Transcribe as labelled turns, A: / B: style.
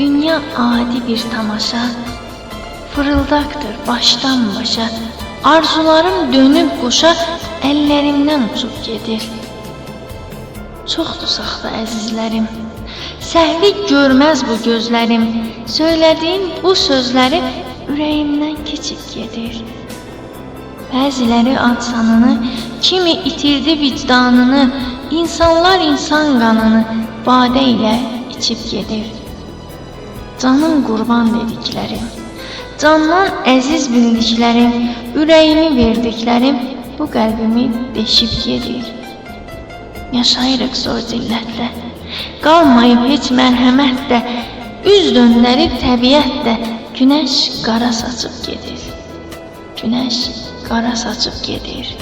A: Dünya adi bir tamaşa, fırıldaktır baştan başa. Arzularım dönüp qoşa, əllərimdən uçub gedir. Çoxdur saxta əzizlərim. Səhvlik görməz bu gözlərim. Söylədiyim bu sözləri ürəyimdən keçib gedir. Bəziləri ad kimi itirdi vicdanını, insanlar insan qanını badə ilə içib gedir. Canım qurban dediklərim, candan əziz bildiklərim, ürəyimi verdiklərim bu qəlbimi deşib gedir. Yaşayırıq zor zillətlə, qalmayıb heç mərhəmət də, üz döndərib təbiət də, günəş qara saçıb gedir. Günəş qara saçıb gedir.